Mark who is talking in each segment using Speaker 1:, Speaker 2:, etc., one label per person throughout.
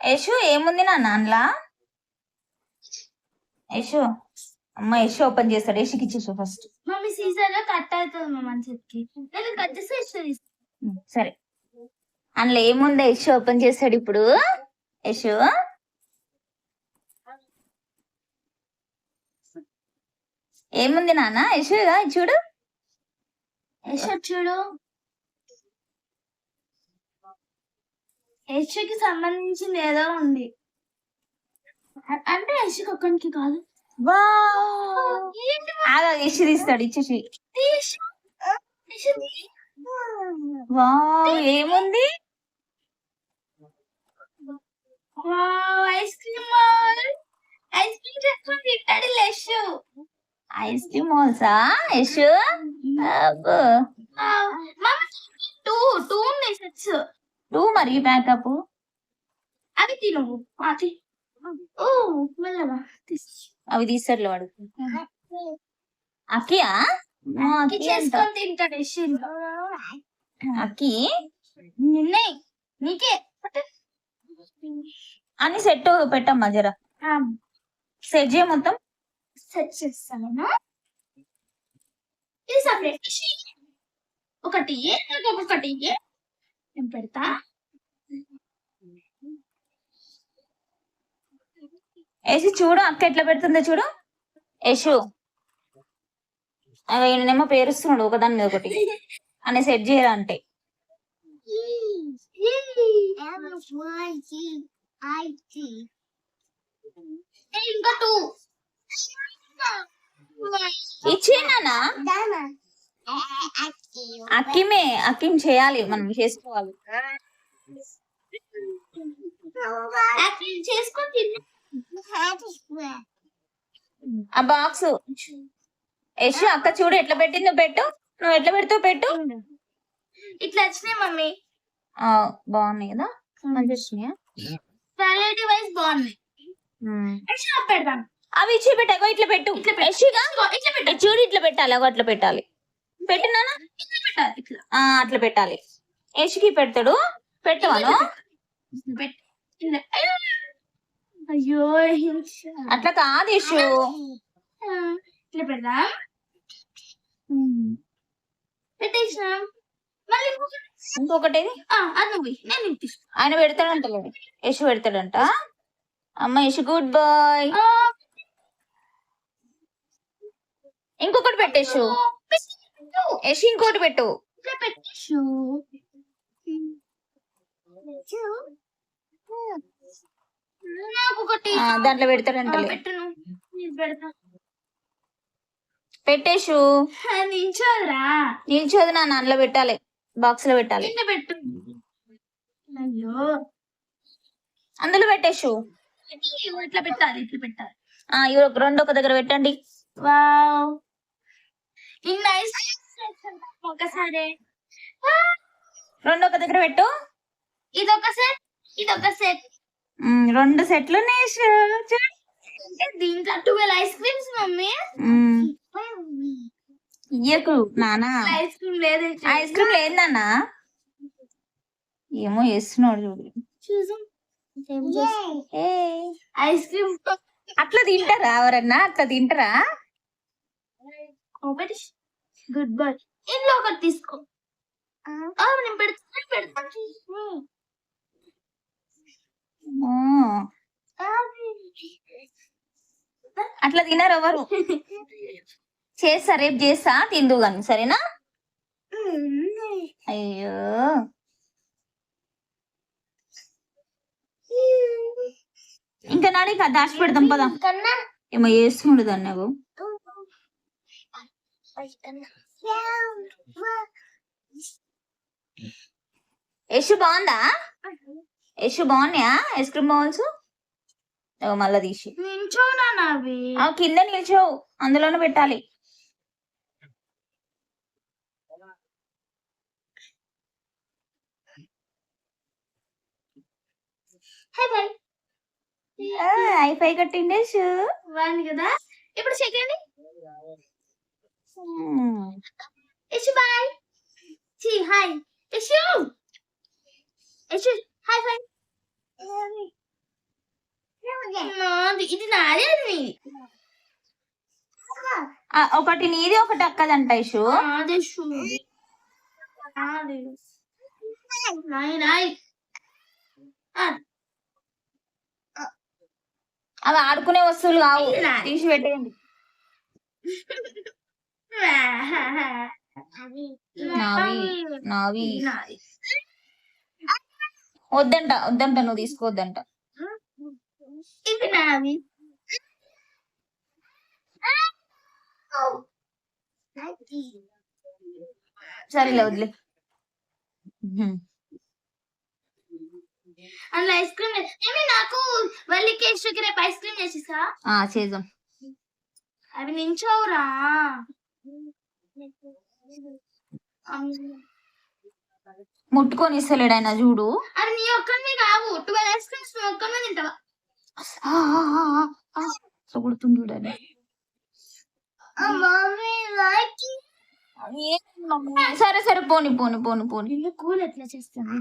Speaker 1: యశు ఏముంది నా నాన్నలా యశు అమ్మ యశు ఓపెన్ చేస్తాడు. యశుకి ఇచ్చేసు ఫస్ట్.
Speaker 2: మమ్మీ సీజర్లో కట్ అవుతుంది నేను కట్ చేస్తే
Speaker 1: సరే. అందులో ఏముంది? యశు ఓపెన్ చేస్తాడు ఇప్పుడు. యశు. ఏముంది నాన్న? యశు చూడు.
Speaker 2: యశ్ చూడు. యశ్కి సంబంధించింది ఏదో ఉంది. అంటే యశ్కి ఒక్కరికి కాదు.
Speaker 1: యశు తీస్తాడు ఇచ్చేసి
Speaker 2: యశ్? యశ్
Speaker 1: ఏముంది?
Speaker 2: Wow, ice cream ice cream చేసుకొని తింటాడు లెష్
Speaker 1: ఐస్ క్రీమ్ మోల్సా? యశు.
Speaker 2: టూ టూ ఉన్నాయి సెట్స్.
Speaker 1: నువ్వు మరి ప్యాకప్
Speaker 2: అవి తిను. ఓ మెల్లగా తీసు
Speaker 1: అవి తీస్తాడులే వాడు. అంట.
Speaker 2: చేసుకొని తింటాడు
Speaker 1: అక్కి?
Speaker 2: నిన్నే. నీకే.
Speaker 1: అని సెట్ పెట్టమ్మా జర. సెట్ చేయ మొత్తం.
Speaker 2: సెట్ చేస్తాను ఇది సపరేట్. ఒకటి ఒకటి నేను పెడతా
Speaker 1: వేసి చూడు అక్క ఎట్లా పెడుతుందో చూడు యశు అవి ఈయనేమో పేరుస్తున్నాడు ఒకదాని మీద ఒకటి అని సెట్ చేయరా అంటే ఇచ్చేనా అక్కిమే అక్కిం చేయాలి మనం చేసుకోవాలి. ఆ బాక్స్. యశు అక్క చూడు ఎట్లా పెట్టిందో పెట్టు. నువ్వు ఎట్లా పెడతావు పెట్టు.
Speaker 2: ఇట్లా వచ్చినాయి మమ్మీ.
Speaker 1: ఆ, బాగున్నాయి కదా? మంచి వచ్చినాయా?
Speaker 2: క్వాలిటీ వైజ్ బాగున్నాయి. అవి పెడతాను
Speaker 1: అవి ఇచ్చి ఇట్లా పెట్టు.
Speaker 2: ఇట్లా పెట్టు. ఇట్లా
Speaker 1: చూడు ఇట్లా పెట్టాలి అగో అట్లా పెట్టాలి. ఆ అట్లా పెట్టాలి. యశుకి పెడతాడు. పెట్టవాను.
Speaker 2: అయ్యో.
Speaker 1: అట్లా కాదు యశు
Speaker 2: ఇట్లా పెడదాం? పెట్టేసినాం? మళ్ళీ ఇంకొకటి. నేను.
Speaker 1: ఆయన పెడతాడంట యశు పెడతాడంట. అమ్మ యశు గుడ్ బాయ్ ఇంకొకటి పెట్టేషు యశు ఇంకోటి పెట్టు. దాంట్లో
Speaker 2: ఆ,
Speaker 1: పెడతాడంటలే
Speaker 2: పెట్టును నేను పెడతా.
Speaker 1: పెట్టేషు
Speaker 2: ఆ, నించోదురా
Speaker 1: నిల్చోదు నా అందులో పెట్టాలి. బాక్స్లో పెట్టాలి.
Speaker 2: కింద పెట్టు. అయ్యో.
Speaker 1: అందులో పెట్టేషు
Speaker 2: ఇట్లా పెట్టాలి ఇట్లా పెట్టాలి.
Speaker 1: ఇవి ఒక రెండు ఒక దగ్గర పెట్టండి.
Speaker 2: వావ్. ఇన్ని ఐస్ ఒకసారి
Speaker 1: రెండు ఒక దగ్గర పెట్టు.
Speaker 2: ఇదొక సెట్ ఇదొక సెట్.
Speaker 1: ఉమ్, రెండు సెట్లు. చూడు.
Speaker 2: దీంట్లో ట్వెల్వ్ ఐస్ క్రీమ్స్ మమ్మీ.
Speaker 1: ఇయ్యకు నానా.
Speaker 2: ఐస్ క్రీమ్ లేదు
Speaker 1: ఐస్ క్రీమ్ లేదు నాన్న ఏమో చేస్తున్నాడు చూడు.
Speaker 2: చూసాం. ఐస్ క్రీమ్
Speaker 1: అట్లా తింటారా ఎవరన్నా? అట్లా తింటారా?
Speaker 2: ఒకటి గుడ్ బాయ్ ఇంట్లో ఒకటి తీసుకో. ఆ, నేను పెడతాను పెడతాను
Speaker 1: ఆ, అట్లా తినరు ఎవరు? చేస్తా రేపు చేస్తా తిందు గాని సరేనా? అయ్యో. ఇంకా నాడు దాచి పెడదాం పదా.
Speaker 2: కన్నా?
Speaker 1: ఏమో చేస్తున్నాడు దాన్ని నువ్వు యశు బాగుందా యశు బాగున్నాయా ఐస్ క్రీమ్ బౌల్స్ మళ్ళా తీసి.
Speaker 2: నించోనా నావి
Speaker 1: ఆ కింద నిల్చోవు అందులోనే పెట్టాలి.
Speaker 2: హై బాయ్
Speaker 1: ఆ, అయిపోయి కట్టిండే షూ.
Speaker 2: వన్ కదా? ఇప్పుడు second hi Ishu Ishu hi bye నాది ఇది
Speaker 1: ఆ, ఒకటి నీది ఒకటి అక్కదంట ఇషు. అవి ఆడుకునే వస్తువులు కావు. తీసి పెట్టేయండి. నావి నావి.
Speaker 2: నాది
Speaker 1: వద్దంట వద్దంట. నువ్వు తీసుకోవద్దంట సరేలే వదిలే.
Speaker 2: అందులో ఐస్ క్రీమ్ ఏమి నాకు వెళ్ళి కేక్ రేపు ఐస్ క్రీమ్ చేసిస్తా?
Speaker 1: ఆ చేద్దాం.
Speaker 2: అవి నించోవురా.
Speaker 1: ముట్టుకొని ఇస్తలేడు ఆయన చూడు.
Speaker 2: అది నీ ఒక్కరిని కావు. ట్వెల్వ్ ఐస్ క్రీమ్స్ నువ్వు తింటావా?
Speaker 1: కొడుతుంది చూడు ఆయన. సరే సరే పోని పోని పోని పోని.
Speaker 2: కూల్ ఎట్లా చేస్తాను?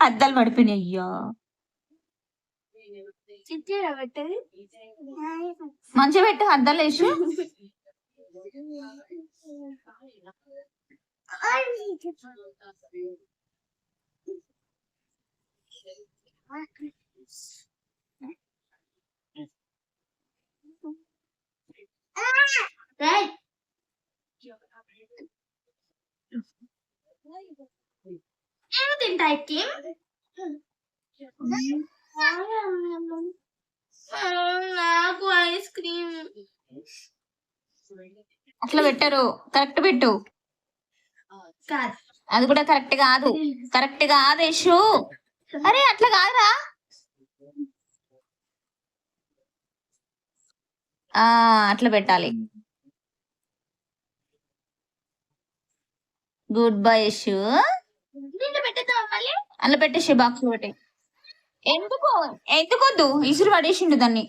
Speaker 1: అద్దాలు పడిపోయినాయి అయ్యా. మంచిగా పెట్టు అద్దాలు వేసి.
Speaker 2: రైట్ నేను తింటా ఐస్ క్రీమ్ నాకు ఐస్ క్రీమ్.
Speaker 1: అట్లా పెట్టరు. కరెక్ట్ పెట్టు. అది కూడా కరెక్ట్ కాదు. కరెక్ట్ కాదు యశు. అరే అట్లా కాదురా. ఆ అట్లా పెట్టాలి. గుడ్ బై యశు అలా పెట్టేసి బాక్స్ పెట్టి ఎందుకు? ఎందుకొద్దు? ఇసురు పడేసిండు దాన్ని.